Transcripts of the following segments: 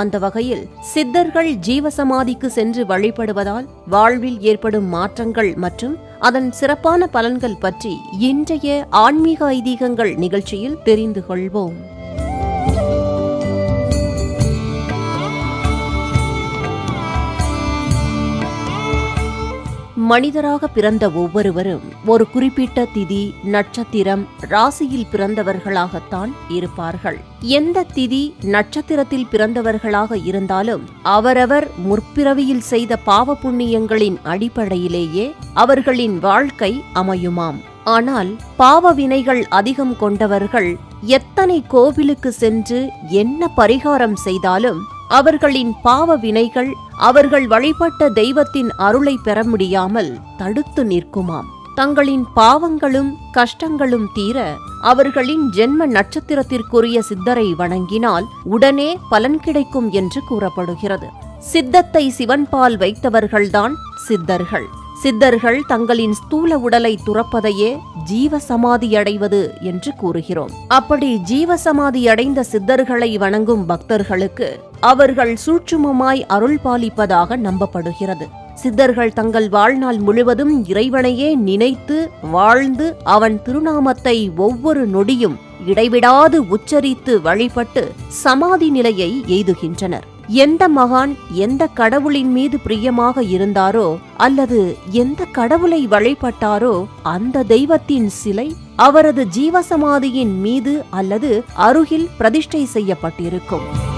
அந்த வகையில் சித்தர்கள் ஜீவசமாதிக்கு சென்று வழிபடுவதால் வாழ்வில் ஏற்படும் மாற்றங்கள் மற்றும் அதன் சிறப்பான பலன்கள் பற்றி இன்றைய ஆன்மீக ஐதீகங்கள் நிகழ்ச்சியில் தெரிந்து கொள்வோம். மனிதராக பிறந்த ஒவ்வொருவரும் ஒரு குறிப்பிட்ட திதி நட்சத்திரம் ராசியில் பிறந்தவர்களாகத்தான் இருப்பார்கள். எந்த திதி நட்சத்திரத்தில் பிறந்தவர்களாக இருந்தாலும் அவரவர் முற்பிறவியில் செய்த பாவ புண்ணியங்களின் அடிப்படையிலேயே அவர்களின் வாழ்க்கை அமையுமாம். ஆனால் பாவ வினைகள் அதிகம் கொண்டவர்கள் எத்தனை கோவிலுக்கு சென்று என்ன பரிகாரம் செய்தாலும் அவர்களின் பாவ வினைகள் அவர்கள் வழிபட்ட தெய்வத்தின் அருளை பெற முடியாமல் தடுத்து நிற்குமாம். தங்களின் பாவங்களும் கஷ்டங்களும் தீர அவர்களின் ஜென்ம நட்சத்திரத்திற்குரிய சித்தரை வணங்கினால் உடனே பலன் கிடைக்கும் என்று கூறப்படுகிறது. சித்தத்தை சிவன்பால் வைத்தவர்கள்தான் சித்தர்கள். சித்தர்கள் தங்களின் ஸ்தூல உடலை துறப்பதையே ஜீவசமாதி அடைவது என்று கூறுகிறோம். அப்படி ஜீவசமாதி அடைந்த சித்தர்களை வணங்கும் பக்தர்களுக்கு அவர்கள் சூட்சுமமாய் அருள் பாலிப்பதாக நம்பப்படுகிறது. சித்தர்கள் தங்கள் வாழ்நாள் முழுவதும் இறைவனையே நினைத்து வாழ்ந்து அவன் திருநாமத்தை ஒவ்வொரு நொடியும் இடைவிடாது உச்சரித்து வழிபட்டு சமாதி நிலையை எய்துகின்றனர். எந்த மகான் எந்த கடவுளின் மீது பிரியமாக இருந்தாரோ அல்லது எந்த கடவுளை வழிபட்டாரோ அந்த தெய்வத்தின் சிலை அவரது ஜீவசமாதியின் மீது அல்லது அருகில் பிரதிஷ்டை செய்யப்பட்டிருக்கும்.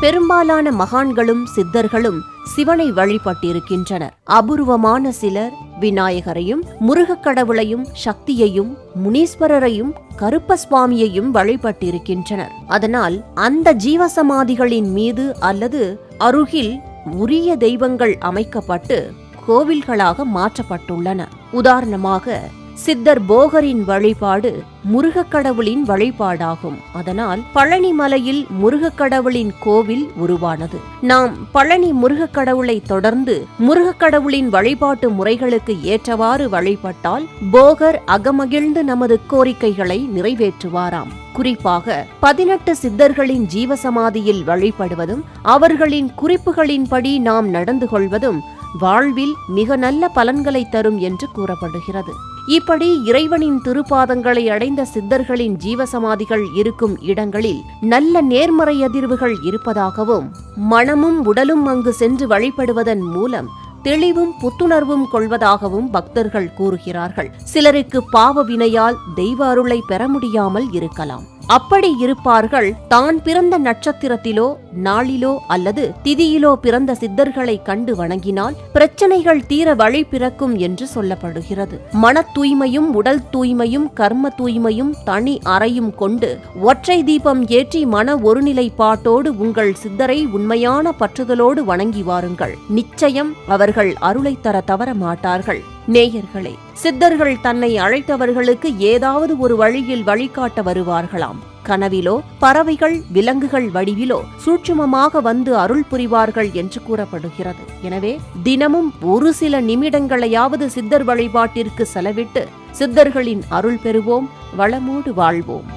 பெரும்பாலான மகான்களும் சித்தர்களும் சிவனை வழிபட்டிருக்கின்றனர். அபூர்வமான சிலர் விநாயகரையும் முருகக் கடவுளையும் சக்தியையும் முனீஸ்வரரையும் கருப்ப சுவாமியையும் வழிபட்டிருக்கின்றனர். அதனால் அந்த ஜீவசமாதிகளின் மீது அல்லது அருகில் உரிய தெய்வங்கள் அமைக்கப்பட்டு கோவில்களாக மாற்றப்பட்டுள்ளன. உதாரணமாக சித்தர் போகரின் வழிபாடு முருகக்கடவுளின் வழிபாடாகும். அதனால் பழனி மலையில் முருகக்கடவுளின் கோவில் உருவானது. நாம் பழனி முருகக்கடவுளை தொடர்ந்து முருகக்கடவுளின் வழிபாட்டு முறைகளுக்கு ஏற்றவாறு வழிபட்டால் போகர் அகமகிழ்ந்து நமது கோரிக்கைகளை நிறைவேற்றுவாராம். குறிப்பாக பதினெட்டு சித்தர்களின் ஜீவசமாதியில் வழிபடுவதும் அவர்களின் குறிப்புகளின்படி நாம் நடந்து கொள்வதும் வாழ்வில் மிக நல்ல பலன்களை தரும் என்று கூறப்படுகிறது. இப்படி இறைவனின் திருப்பாதங்களை அடைந்த சித்தர்களின் ஜீவசமாதிகள் இருக்கும் இடங்களில் நல்ல நேர்மறை அதிர்வுகள் இருப்பதாகவும் மனமும் உடலும் அங்கு சென்று வழிபடுவதன் மூலம் தெளிவும் புத்துணர்வும் கொள்வதாகவும் பக்தர்கள் கூறுகிறார்கள். சிலருக்கு பாவ வினையால் தெய்வ அருளை பெற முடியாமல் இருக்கலாம். அப்படி இருப்பார்கள் தான் பிறந்த நட்சத்திரத்திலோ நாளிலோ அல்லது திதியிலோ பிறந்த சித்தர்களை கண்டு வணங்கினால் பிரச்சனைகள் தீர வழி பிறக்கும் என்று சொல்லப்படுகிறது. மன தூய்மையும் உடல் தூய்மையும் கர்ம தூய்மையும் தனி அறையும் கொண்டு ஒற்றை தீபம் ஏற்றி மன ஒருநிலைப்பாட்டோடு உங்கள் சித்தரை உண்மையான பற்றுதலோடு வணங்கி வாருங்கள். நிச்சயம் அவர்கள் அருளை தர தவற மாட்டார்கள் நேயர்களே சித்தர்கள் தன்னை அழைத்தவர்களுக்கு ஏதாவது ஒரு வழியில் வழிகாட்ட வருவார்களாம். கனவிலோ பறவைகள் விலங்குகள் வடிவிலோ சூட்சுமமாக வந்து அருள் புரிவார்கள் என்று கூறப்படுகிறது. எனவே தினமும் ஒரு சில நிமிடங்களையாவது சித்தர் வழிபாட்டிற்கு செலவிட்டு சித்தர்களின் அருள் பெறுவோம் வளமோடு வாழ்வோம்.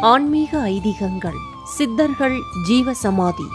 ஆன்மீக ஐதீகங்கள் சித்தர்கள் ஜீவசமாதி.